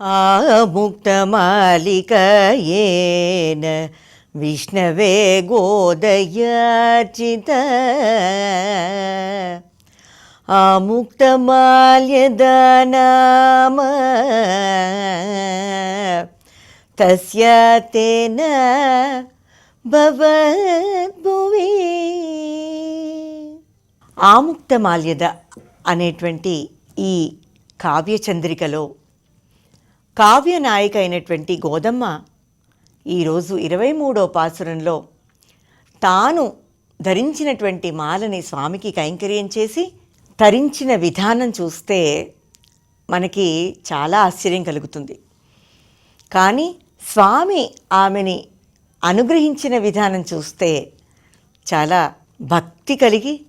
आमुक्तमालिकयेन विष्णवे गोदयार्चित आमुक्तमाल्यदानाम तस्य तेन భవద్భువి ఆముక్తమాల్యద అనేటువంటి ఈ కావ్యచంద్రికలో కావ్య నాయిక అయినటువంటి గోదమ్మ ఈరోజు ఇరవై మూడో పాసురంలో తాను ధరించినటువంటి మాలని స్వామికి కైంకర్యం చేసి తరించిన విధానం చూస్తే మనకి చాలా ఆశ్చర్యం కలుగుతుంది. కానీ స్వామి ఆమెని అనుగ్రహించిన విధానం చూస్తే చాలా భక్తి కలిగి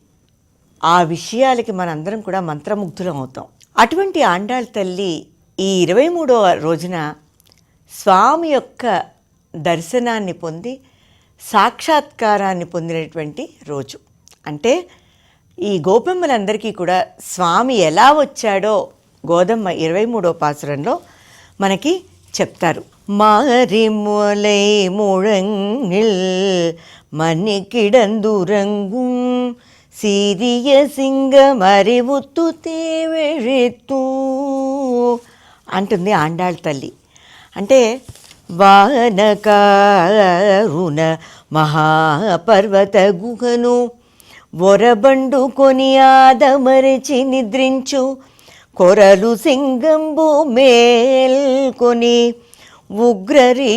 ఆ విషయాలకి మనందరం కూడా మంత్రముగ్ధులం అవుతాం. అటువంటి ఆండాళ్ తల్లి ఈ ఇరవై మూడవ రోజున స్వామి యొక్క దర్శనాన్ని పొంది సాక్షాత్కారాన్ని పొందినటువంటి రోజు. అంటే ఈ గోపెమ్మలందరికీ కూడా స్వామి ఎలా వచ్చాడో గోదమ్మ ఇరవై మూడో పాసురంలో మనకి చెప్తారు. மாறிமுலை முழங்கில் மணிக்கிடந்துறங்கும் సింగ మరి ఉత్తు தேவழித்தூ అంటుంది ఆండాళ్ళ తల్లి. అంటే వానకారుణ మహాపర్వత గుహను ఒరబండుకొని ఆదమరిచి నిద్రించు. కొరలు సింగంబు మేల్కొని ఉగ్రరీతి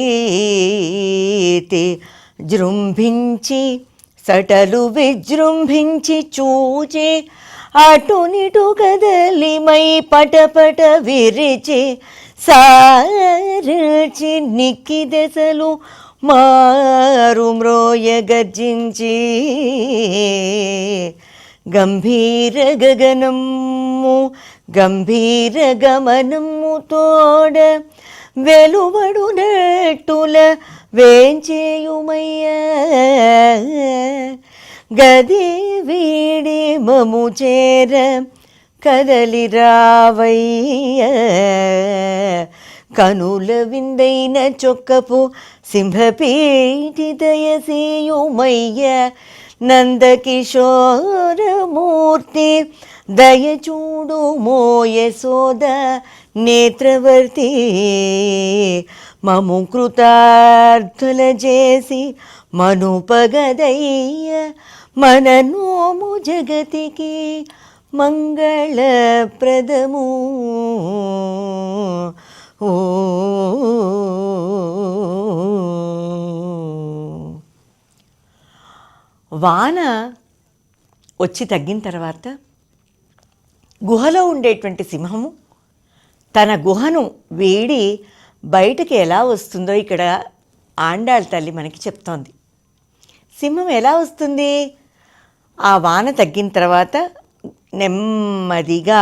జృంభించి సటలు విజృంభించి చూచి అటునిటు కదలి మై పటపట విరిచి సారచి నిక్కి దశలు మారు మ్రోయ గర్జించి. గంభీర గగనము గంభీర గమనము తోడ వెలువడు వెలువడునట్టుల వేంచేయుమయ్య. గది వీడి మము చేర కదలి రావయ్య. కనుల విందైన చొక్కపు సింహపీటి దయసేయుమయ్య నందకిశోరమూర్తి దయచూడు మోయ సోద నేత్రవర్తి. మము కృతార్థుల చేసి మనుపగదయ్య మన నోము జగతికి మంగళప్రదము. ఓ వాన వచ్చి తగ్గిన తర్వాత గుహలో ఉండేటువంటి సింహము తన గుహను వీడి బయటకి ఎలా వస్తుందో ఇక్కడ ఆండాళ్ళ తల్లి మనకి చెప్తోంది. సింహం ఎలా వస్తుంది? ఆ వాన తగ్గిన తర్వాత నెమ్మదిగా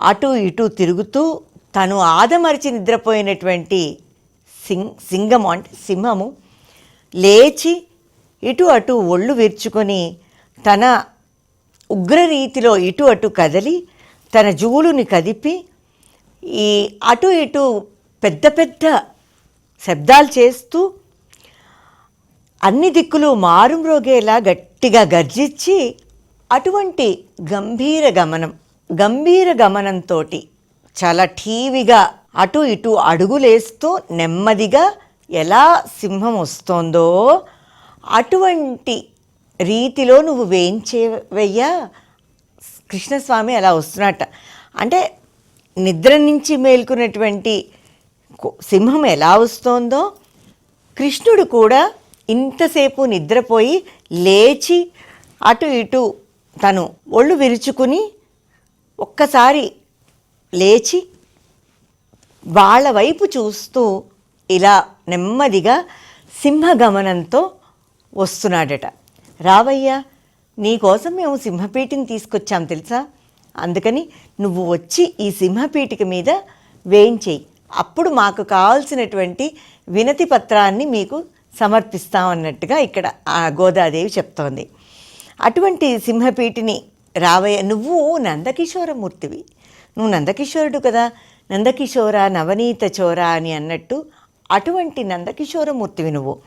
అటు ఇటు తిరుగుతూ తను ఆదమరిచి నిద్రపోయినటువంటి సింగ్ సింగము అంటే సింహము లేచి ఇటు అటు ఒళ్ళు విరుచుకొని తన ఉగ్రరీతిలో ఇటు అటు కదలి తన జూలుని కదిపి ఈ అటు ఇటు పెద్ద పెద్ద శబ్దాలు చేస్తూ అన్ని దిక్కులు మారుమ్రోగేలా గట్టిగా గర్జించి అటువంటి గంభీర గమనం గంభీర గమనంతో చాలా ఠీవిగా అటు ఇటు అడుగులేస్తూ నెమ్మదిగా ఎలా సింహం వస్తోందో అటువంటి రీతిలో నువ్వు వేయించేవయ్యా. కృష్ణస్వామి అలా వస్తున్నట్ట అంటే నిద్ర నుంచి మేల్కొన్నటువంటి సింహం ఎలా వస్తోందో కృష్ణుడు కూడా ఇంతసేపు నిద్రపోయి లేచి అటు ఇటు తను ఒళ్ళు విరుచుకుని ఒక్కసారి లేచి వాళ్ళ వైపు చూస్తూ ఇలా నెమ్మదిగా సింహగమనంతో వస్తున్నాడట. రావయ్యా నీకోసం మేము సింహపీటిని తీసుకొచ్చాం తెలుసా? అందుకని నువ్వు వచ్చి ఈ సింహపీటిక మీద వేయించేయి. అప్పుడు మాకు కావాల్సినటువంటి వినతి పత్రాన్ని మీకు సమర్పిస్తామన్నట్టుగా ఇక్కడ ఆ గోదాదేవి చెప్తోంది. అటువంటి సింహపీటిని రావయ్య నువ్వు నందకిషోరమూర్తివి. నువ్వు నందకిషోరుడు కదా. నందకిషోర నవనీత చోర అని అన్నట్టు అటువంటి నందకిషోరమూర్తివి నువ్వు.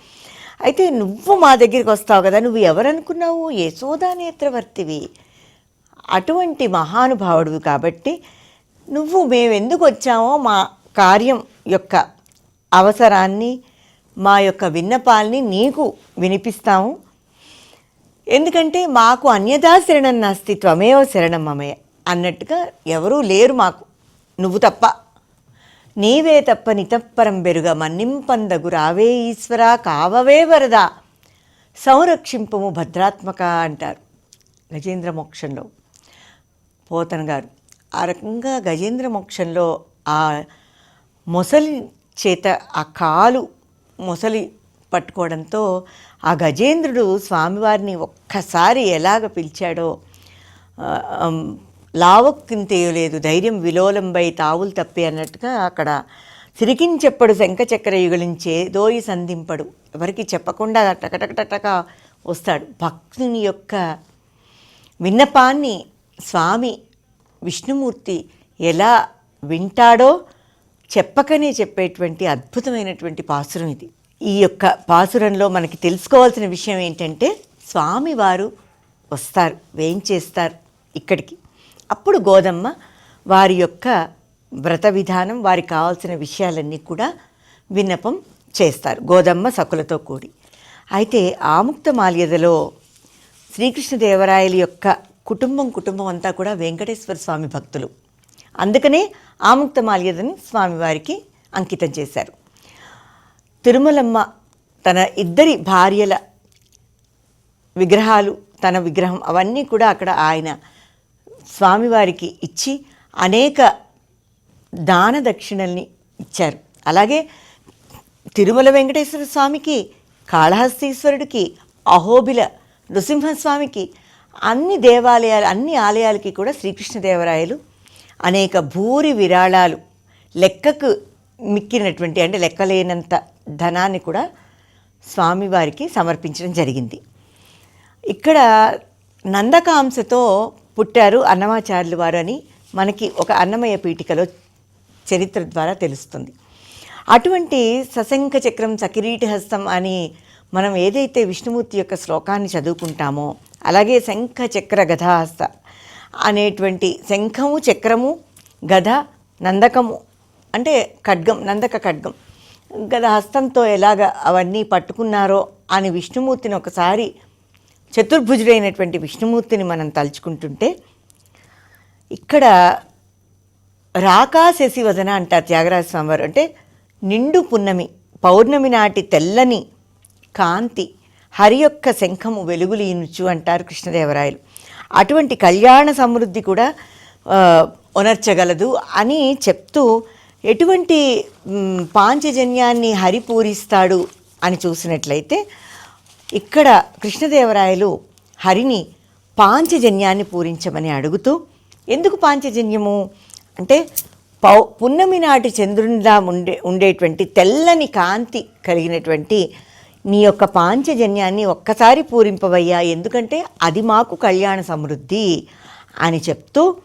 అయితే నువ్వు మా దగ్గరికి వస్తావు కదా. నువ్వు ఎవరనుకున్నావు? యశోదా నేత్రవర్తివి. అటువంటి మహానుభావుడివి కాబట్టి నువ్వు మేము ఎందుకు వచ్చామో మా కార్యం యొక్క అవసరాన్ని మా యొక్క విన్నపాల్ని నీకు వినిపిస్తాము. ఎందుకంటే మాకు అన్యదా శరణం నాస్తి త్వమేవ శరణం మమయ అన్నట్టుగా ఎవరూ లేరు మాకు. నువ్వు తప్ప. నీవే తప్ప నితప్పరం బెరుగ మన్నింపందగు రావే ఈశ్వరా కావవే వరదా. సంరక్షింపము భద్రాత్మక అంటారు గజేంద్ర మోక్షంలో. పోతన్ గారు ఆ రకంగా గజేంద్ర మోక్షంలో ఆ మొసలి చేత ఆ కాలు మొసలి పట్టుకోవడంతో ఆ గజేంద్రుడు స్వామివారిని ఒక్కసారి ఎలాగ పిలిచాడో ఆ, ఆమ్, లావక్కింతేయలేదు ధైర్యం విలోలంబై తావులు తప్పి అన్నట్టుగా అక్కడ సిరికించెప్పడు శంఖచక్ర యుగులించే దోయి సంధింపడు. ఎవరికి చెప్పకుండా టకటకటక వస్తాడు. భక్తుని యొక్క విన్నపాన్ని స్వామి విష్ణుమూర్తి ఎలా వింటాడో చెప్పకనే చెప్పేటువంటి అద్భుతమైనటువంటి పాసురం ఇది. ఈ యొక్క పాసురంలో మనకి తెలుసుకోవాల్సిన విషయం ఏంటంటే స్వామివారు వస్తారు వేయించేస్తారు ఇక్కడికి. అప్పుడు గోదమ్మ వారి యొక్క వ్రత విధానం వారికి కావాల్సిన విషయాలన్నీ కూడా విన్నపం చేస్తారు గోదమ్మ సకులతో కూడి. అయితే ఆముక్త మాల్యదలో శ్రీకృష్ణదేవరాయల యొక్క కుటుంబం కుటుంబం అంతా కూడా వెంకటేశ్వర స్వామి భక్తులు. అందుకనే ఆముక్త మాల్యదని స్వామివారికి అంకితం చేశారు. తిరుమలమ్మ తన ఇద్దరి భార్యల విగ్రహాలు తన విగ్రహం అవన్నీ కూడా అక్కడ ఆయన స్వామివారికి ఇచ్చి అనేక దాన దక్షిణల్ని ఇచ్చారు. అలాగే తిరుమల వెంకటేశ్వర స్వామికి కాళహస్తీశ్వరుడికి అహోబిల నృసింహస్వామికి అన్ని దేవాలయాలు అన్ని ఆలయాలకి కూడా శ్రీకృష్ణదేవరాయలు అనేక భూరి విరాళాలు లెక్కకు మిక్కినటువంటి అంటే లెక్కలేనంత ధనాన్ని కూడా స్వామివారికి సమర్పించడం జరిగింది. ఇక్కడ నందకాంశతో పుట్టారు అన్నమాచార్యులు వారు అని మనకి ఒక అన్నమయ పీఠికలో చరిత్ర ద్వారా తెలుస్తుంది. అటువంటి సశంఖ చక్రం సకిరీటి హస్తం అని మనం ఏదైతే విష్ణుమూర్తి యొక్క శ్లోకాన్ని చదువుకుంటామో అలాగే శంఖ చక్ర గదాహస్త అనేటువంటి శంఖము చక్రము గద నందకము. అంటే ఖడ్గం నందక ఖడ్గం. గద హస్తంతో ఎలాగ అవన్నీ పట్టుకున్నారో అని విష్ణుమూర్తిని ఒకసారి చతుర్భుజుడైనటువంటి విష్ణుమూర్తిని మనం తలుచుకుంటుంటే ఇక్కడ రాకా శశివదన అంటారు త్యాగరాజ స్వామివారు. అంటే నిండు పున్నమి పౌర్ణమి నాటి తెల్లని కాంతి హరి యొక్క శంఖము వెలుగులీనుచు అంటారు కృష్ణదేవరాయలు. అటువంటి కళ్యాణ సమృద్ధి కూడా ఉనర్చగలదు అని చెప్తూ ఎటువంటి పాంచజన్యాన్ని హరి పూరిస్తాడు అని చూసినట్లయితే ఇక్కడ కృష్ణదేవరాయలు హరిని పాంచజన్యాన్ని పూరించమని అడుగుతూ ఎందుకు పాంచజన్యము? అంటే పౌ పున్నమి నాటి చంద్రునిలా ఉండే ఉండేటువంటి తెల్లని కాంతి కలిగినటువంటి నీ యొక్క పాంచజన్యాన్ని ఒక్కసారి పూరింపవయ్యా. ఎందుకంటే అది మాకు కళ్యాణ సమృద్ధి అని చెప్తూ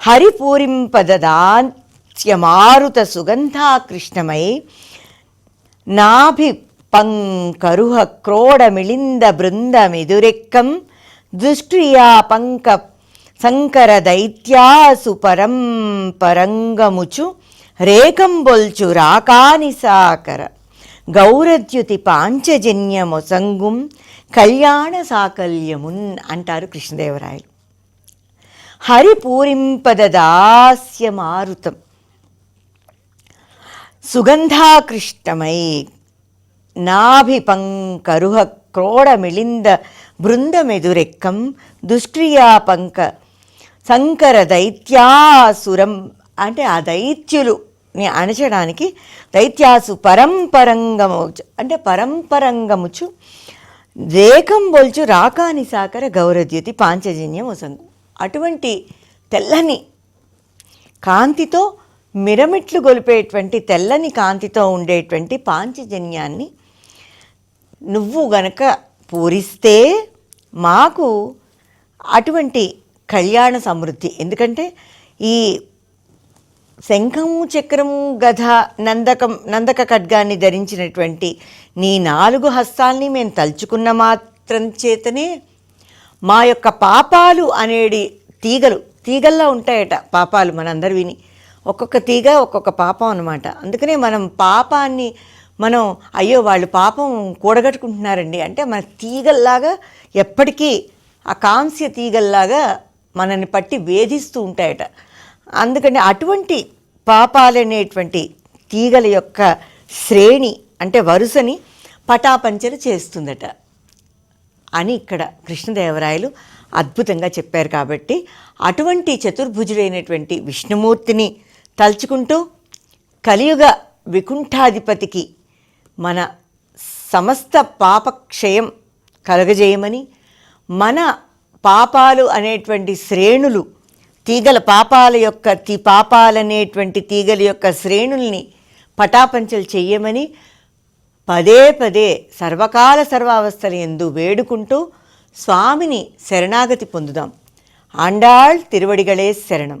హరి పూరింపదాస్యమారుత సుగంధాకృష్ణమై నాభి పంకరుహ క్రోడమిళింద బృందమిదురెక్కం దుష్ట్రియా పంక సంకర దైత్యాసు పరంపరంగముచు రేకంబొల్చు రాకాని సాకర గౌరద్యుతి పాంచజన్యమొసంగుం కళ్యాణ సాకల్యమున్ అంటారు కృష్ణదేవరాయలు. హరి మారుతం సుగంధాకృష్టమై నాభిపంకరుహ క్రోడమిళింద బృందమెదురెక్కం దుష్క్రియాపంక సంకర దైత్యాసురం అంటే ఆ ని అణచడానికి దైత్యాసు పరంపరంగముచు అంటే పరంపరంగముచు రేఖం బొల్చు రాకాని సాకర గౌరద్యుతి పాంచజన్యం ఒసంగు అటువంటి తెల్లని కాంతితో మిరమిట్లు గొలిపేటువంటి తెల్లని కాంతితో ఉండేటువంటి పాంచజన్యాన్ని నువ్వు గనక పూరిస్తే మాకు అటువంటి కళ్యాణ సమృద్ధి. ఎందుకంటే ఈ శంఖము చక్రము గధ నందకం నందక ఖడ్గాన్ని ధరించినటువంటి నీ నాలుగు హస్తాల్ని మేము తలుచుకున్న మాత్రం చేతనే మా యొక్క పాపాలు అనేడి తీగలు తీగల్లా ఉంటాయట పాపాలు మనందరు విని. ఒక్కొక్క తీగ ఒక్కొక్క పాపం అనమాట అందుకనే మనం పాపాన్ని మనం అయ్యో వాళ్ళు పాపం కూడగట్టుకుంటున్నారండి అంటే మన తీగల్లాగా ఎప్పటికీ ఆ కాంస్య తీగల్లాగా మనల్ని పట్టి వేధిస్తూ ఉంటాయట. అందుకని అటువంటి పాపాలనేటువంటి తీగల యొక్క శ్రేణి అంటే వరుసని పటాపంచలు చేస్తుందట. అని ఇక్కడ కృష్ణదేవరాయలు అద్భుతంగా చెప్పారు కాబట్టి అటువంటి చతుర్భుజుడైనటువంటి విష్ణుమూర్తిని తలుచుకుంటూ కలియుగ వికుంఠాధిపతికి మన సమస్త పాపక్షయం కలగజేయమని మన పాపాలు అనేటువంటి శ్రేణులు తీగల పాపాల యొక్క తీ పాపాలనేటువంటి తీగల యొక్క శ్రేణుల్ని పటాపంచలు చెయ్యమని పదే పదే సర్వకాల సర్వావస్థల ఎందు వేడుకుంటూ స్వామిని శరణాగతి పొందుదాం. ఆండాళ్ తిరువడిగళే శరణం.